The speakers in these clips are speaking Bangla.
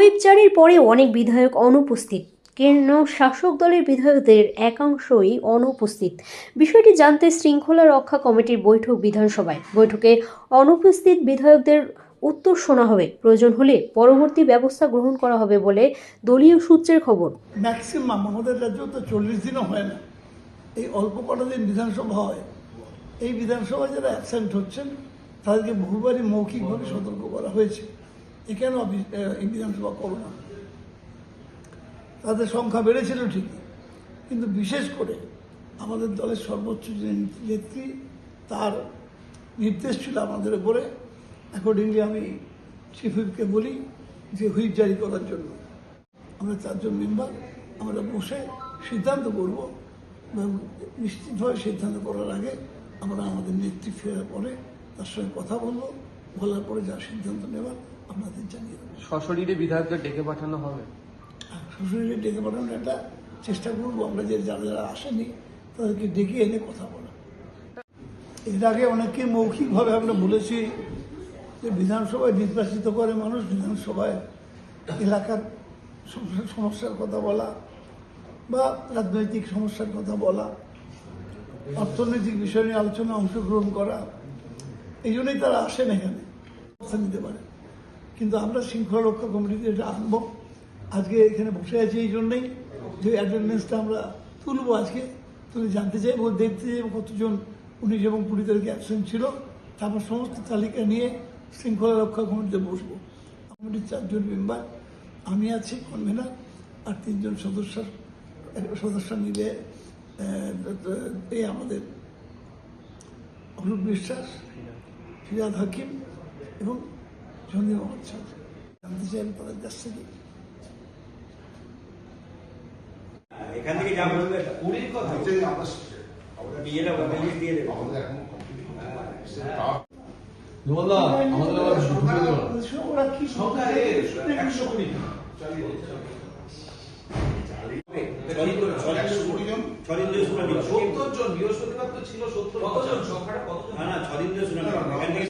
হুইপ জারির পরে অনেক বিধায়ক অনুপস্থিত। কেন শাসক দলের বিধায়কদের একাংশই অনুপস্থিত? বিষয়টি জানতে শৃঙ্খলা রক্ষা কমিটির বৈঠক বিধানসভায়। বৈঠকে অনুপস্থিত বিধায়কদের উত্তর শোনা হবে। প্রয়োজন হলে পরবর্তী ব্যবস্থা গ্রহণ করা হবে বলে দলীয় সূত্রের খবর। ম্যাক্সিমাম আমাদের রাজ্যেও তো চল্লিশ দিনও হয় না। এই অল্প কটা দিন বিধানসভা হয়। এই বিধানসভায় যারা অ্যাবসেন্ট হচ্ছেন, তাদেরকে বহুবারই মৌখিকভাবে সতর্ক করা হয়েছে। এ কেন বিধানসভা করো না? তাদের সংখ্যা বেড়েছিল ঠিকই, কিন্তু বিশেষ করে আমাদের দলের সর্বোচ্চ যে নেত্রী, তার নির্দেশ ছিল আমাদের উপরে। অ্যাকর্ডিংলি আমি চিফ হুইপকে বলি যে হুইপ জারি করার জন্য। আমরা চারজন মেম্বার আমরা বসে সিদ্ধান্ত করব নিশ্চিতভাবে সিদ্ধান্ত করার আগে আমরা আমাদের নেত্রী ফেরার পরে তার সঙ্গে কথা বলব, বলার পরে যা সিদ্ধান্ত নেবার সশরীরে বিধায়ককে ডেকে পাঠানো হবে? শ্বশুরে ডেকে পাঠানোর একটা চেষ্টা করব, আমরা যে যারা যারা আসেনি, তাদেরকে ডেকে এনে কথা বলা। এর আগে অনেককে মৌখিকভাবে আমরা বলেছি যে বিধানসভায় নির্বাচিত করে মানুষ, বিধানসভায় এলাকার সমস্যার কথা বলা বা রাজনৈতিক সমস্যার কথা বলা, অর্থনৈতিক বিষয় নিয়ে আলোচনা অংশগ্রহণ করা, এই জন্যই তারা আসেন এখানে। অবস্থা নিতে পারে। কিন্তু আমরা শৃঙ্খলা রক্ষা কমিটিতে এটা আনব। আজকে এখানে বসে আছি এই জন্যই যে অ্যাটেন্ডেন্সটা আমরা তুলবো আজকে। তুলে জানতে চাইব, দেখতে চাইব কতজন উনিশ এবং কুড়ি তারিখে অ্যাবসেন্ট ছিল। তারপর সমস্ত তালিকা নিয়ে শৃঙ্খলা রক্ষা কমিটিতে বসবো। কমিটির চারজন মেম্বার আমি আছি, কনভেনার আর তিনজন সদস্য। সদস্য মিলে এই আমাদের অরূপ বিশ্বাস, ফিরাদ হাকিম এবং সন্দীপ মোহাম্মদ স্যার জানতে চাই তাদের কাছ থেকে এখান থেকে যা বলবে কুড়ির কথা। বিয়েটা লিস্ট দিয়ে দেবে। আমাদের এখন সঙ্গে ছদিন। সত্তর জন বৃহস্পতিবার তো ছিল সত্তর কতজন? সংখ্যাটা কতজন? না না ছদিন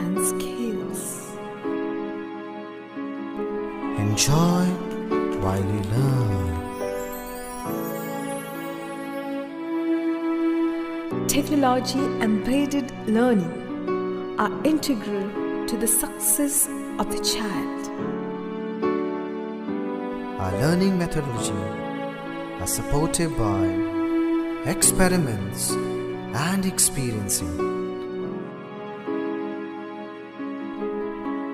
and skills. Enjoy while you learn. Technology and embedded learning are integral to the success of the child. Our learning methodology are supported by experiments and experiencing